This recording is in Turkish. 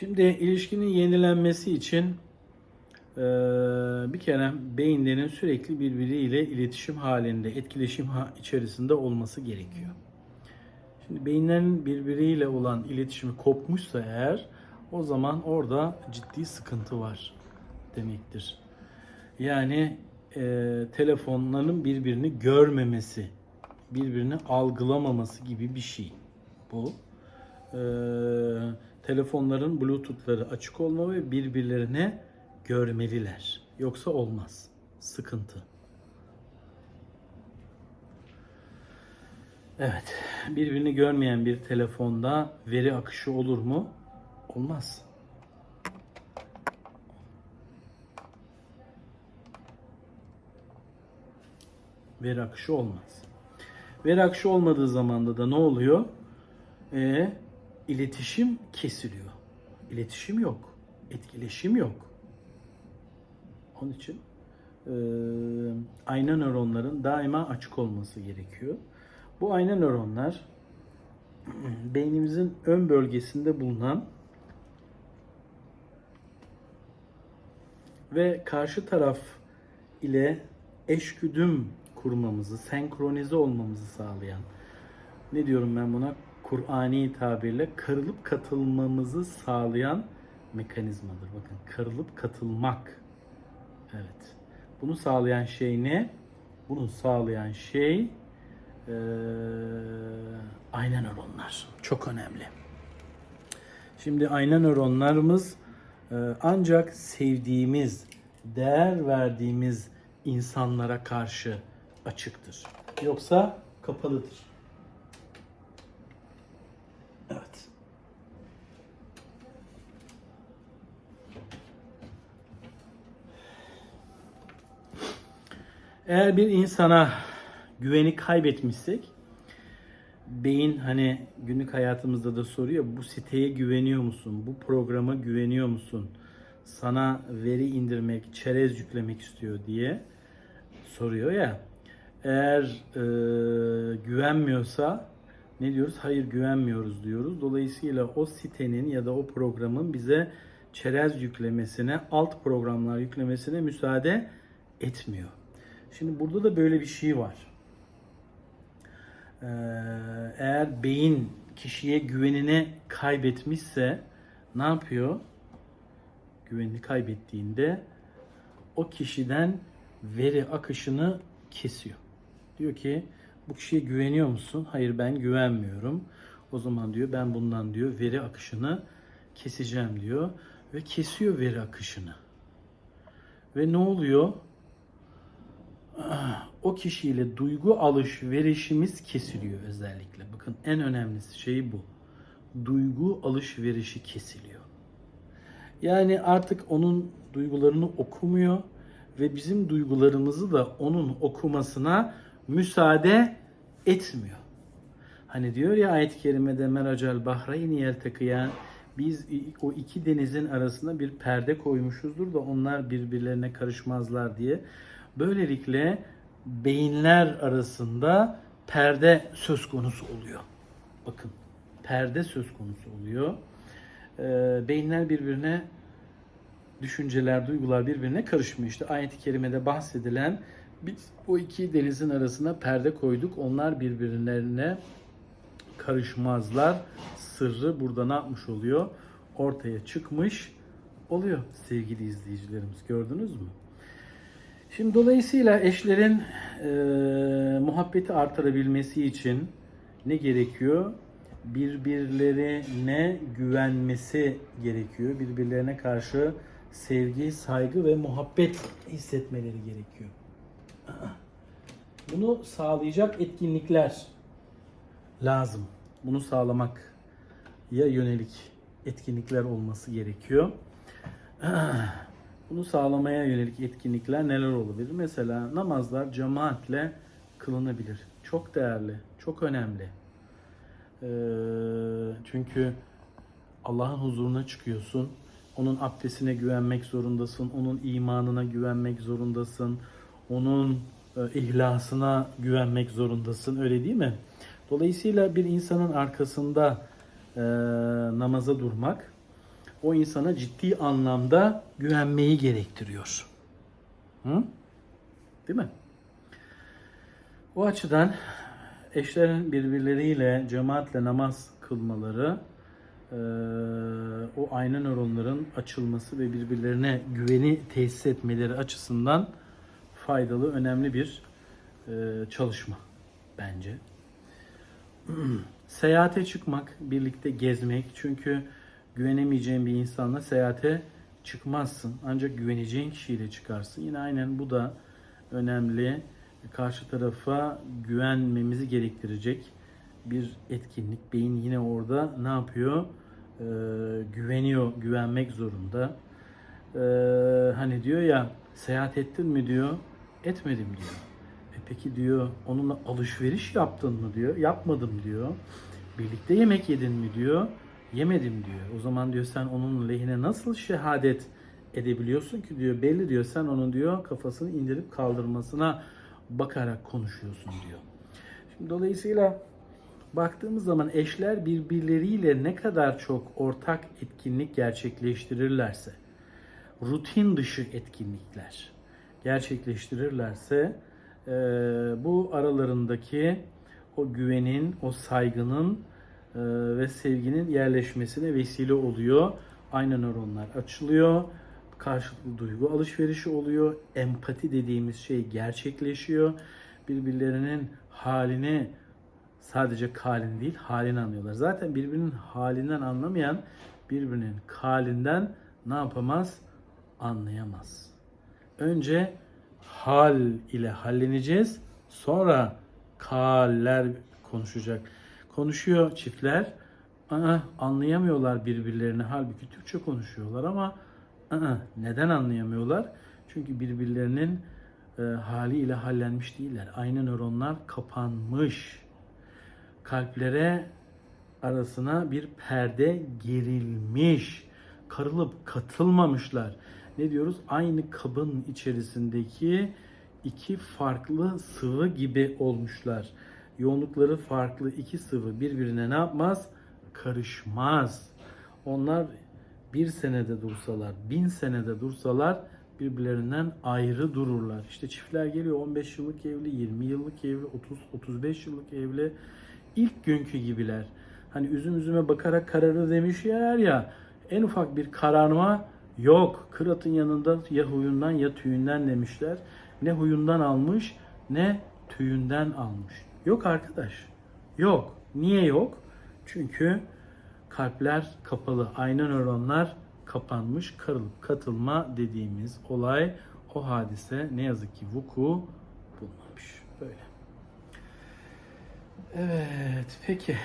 Şimdi ilişkinin yenilenmesi için eee, bir kere beyinlerin sürekli birbiriyle iletişim halinde, etkileşim içerisinde olması gerekiyor. Şimdi beyinlerin birbiriyle olan iletişimi kopmuşsa eğer o zaman orada ciddi sıkıntı var demektir. Yani eee, telefonların birbirini görmemesi, birbirini algılamaması gibi bir şey bu. Eee, telefonların bluetoothları açık olma ve birbirlerine görmeliler. Yoksa olmaz. Sıkıntı. Evet. Birbirini görmeyen bir telefonda veri akışı olur mu? Olmaz. Veri akışı olmaz. Veri akışı olmadığı zamanda da ne oluyor? E, iletişim kesiliyor. İletişim yok. Etkileşim yok. Onun için e, ayna nöronların daima açık olması gerekiyor. Bu ayna nöronlar beynimizin ön bölgesinde bulunan ve karşı taraf ile eşgüdüm kurmamızı, senkronize olmamızı sağlayan ne diyorum ben buna? Kur'ani tabirle kırılıp katılmamızı sağlayan mekanizmadır. Bakın kırılıp katılmak. Evet. Bunu sağlayan şey ne? Bunu sağlayan şey eee ayna nöronlar. Çok önemli. Şimdi ayna nöronlarımız e, ancak sevdiğimiz, değer verdiğimiz insanlara karşı açıktır. Yoksa kapalıdır. Evet. Eğer bir insana güveni kaybetmişsek beyin hani günlük hayatımızda da soruyor bu siteye güveniyor musun? Bu programa güveniyor musun? Sana veri indirmek, çerez yüklemek istiyor diye soruyor ya. Eğer e, güvenmiyorsa ne diyoruz? Hayır güvenmiyoruz diyoruz. Dolayısıyla o sitenin ya da o programın bize çerez yüklemesine, alt programlar yüklemesine müsaade etmiyor. Şimdi burada da böyle bir şey var. Ee, eğer beyin kişiye güvenini kaybetmişse ne yapıyor? Güvenini kaybettiğinde o kişiden veri akışını kesiyor. Diyor ki bu kişiye güveniyor musun? Hayır ben güvenmiyorum. O zaman diyor ben bundan diyor veri akışını keseceğim diyor ve kesiyor veri akışını. Ve ne oluyor? O kişiyle duygu alışverişimiz kesiliyor özellikle. Bakın en önemlisi şey bu. Duygu alışverişi kesiliyor. Yani artık onun duygularını okumuyor ve bizim duygularımızı da onun okumasına müsaade etmiyor. Hani diyor ya ayet-i kerimede meracal bahrayni yeltekiyen biz o iki denizin arasında bir perde koymuşuzdur da onlar birbirlerine karışmazlar diye. Böylelikle beyinler arasında perde söz konusu oluyor. Bakın perde söz konusu oluyor. Ee, beyinler birbirine düşünceler, duygular birbirine karışmıyor. İşte ayet-i kerimede bahsedilen biz o iki denizin arasına perde koyduk. Onlar birbirlerine karışmazlar. Sırrı burada ne yapmış oluyor? Ortaya çıkmış oluyor sevgili izleyicilerimiz. Gördünüz mü? Şimdi dolayısıyla eşlerin e, muhabbeti artırabilmesi için ne gerekiyor? Birbirlerine güvenmesi gerekiyor. Birbirlerine karşı sevgi, saygı ve muhabbet hissetmeleri gerekiyor. Bunu sağlayacak etkinlikler lazım. Bunu sağlamak ya yönelik etkinlikler olması gerekiyor. Bunu sağlamaya yönelik etkinlikler neler olabilir? Mesela namazlar cemaatle kılınabilir. Çok değerli, çok önemli. Ee, çünkü Allah'ın huzuruna çıkıyorsun. Onun abdestine güvenmek zorundasın. Onun imanına güvenmek zorundasın. Onun e, ihlasına güvenmek zorundasın. Öyle değil mi? Dolayısıyla bir insanın arkasında e, namaza durmak o insana ciddi anlamda güvenmeyi gerektiriyor. Hı? Değil mi? O açıdan eşlerin birbirleriyle cemaatle namaz kılmaları eee, o ayna nöronların açılması ve birbirlerine güveni tesis etmeleri açısından faydalı, önemli bir eee, çalışma bence. Seyahate çıkmak, birlikte gezmek. Çünkü güvenemeyeceğin bir insanla seyahate çıkmazsın. Ancak güveneceğin kişiyle çıkarsın. Yine aynen bu da önemli. Karşı tarafa güvenmemizi gerektirecek bir etkinlik. Beyin yine orada ne yapıyor? Ee, güveniyor, güvenmek zorunda. Ee, hani diyor ya seyahat ettin mi diyor. Etmedim diyor. E peki diyor onunla alışveriş yaptın mı diyor. Yapmadım diyor. Birlikte yemek yedin mi diyor. Yemedim diyor. O zaman diyor sen onun lehine nasıl şehadet edebiliyorsun ki diyor. Belli diyor sen onun diyor kafasını indirip kaldırmasına bakarak konuşuyorsun diyor. Şimdi dolayısıyla baktığımız zaman eşler birbirleriyle ne kadar çok ortak etkinlik gerçekleştirirlerse, rutin dışı etkinlikler gerçekleştirirlerse bu aralarındaki o güvenin, o saygının ve sevginin yerleşmesine vesile oluyor. Aynı nöronlar açılıyor. Karşılıklı duygu alışverişi oluyor. Empati dediğimiz şey gerçekleşiyor. Birbirlerinin halini sadece kalin değil halini anlıyorlar. Zaten birbirinin halinden anlamayan birbirinin halinden ne yapamaz? Anlayamaz. Önce hal ile halleneceğiz. Sonra kaller konuşacak. Konuşuyor çiftler. Aa, anlayamıyorlar birbirlerini. Halbuki Türkçe konuşuyorlar ama aa, neden anlayamıyorlar? Çünkü birbirlerinin e, haliyle hallenmiş değiller. Aynı nöronlar kapanmış. Kalplere arasına bir perde gerilmiş. Karılıp katılmamışlar. Ne diyoruz? Aynı kabın içerisindeki iki farklı sıvı gibi olmuşlar. Yoğunlukları farklı iki sıvı birbirine ne yapmaz? Karışmaz. Onlar bir senede dursalar, bin senede dursalar birbirlerinden ayrı dururlar. İşte çiftler geliyor 15 yıllık evli, 20 yıllık evli, 30-35 yıllık evli. İlk günkü gibiler. Hani üzüm üzüme bakarak kararır demiş yer ya. En ufak bir kararma yok. Kıratın yanında ya huyundan ya tüyünden demişler. Ne huyundan almış ne tüyünden almış. Yok arkadaş. Yok. Niye yok? Çünkü kalpler kapalı. Ayna nöronlar kapanmış. Karılıp katılma dediğimiz olay o hadise ne yazık ki vuku bulmamış. Böyle. Evet peki.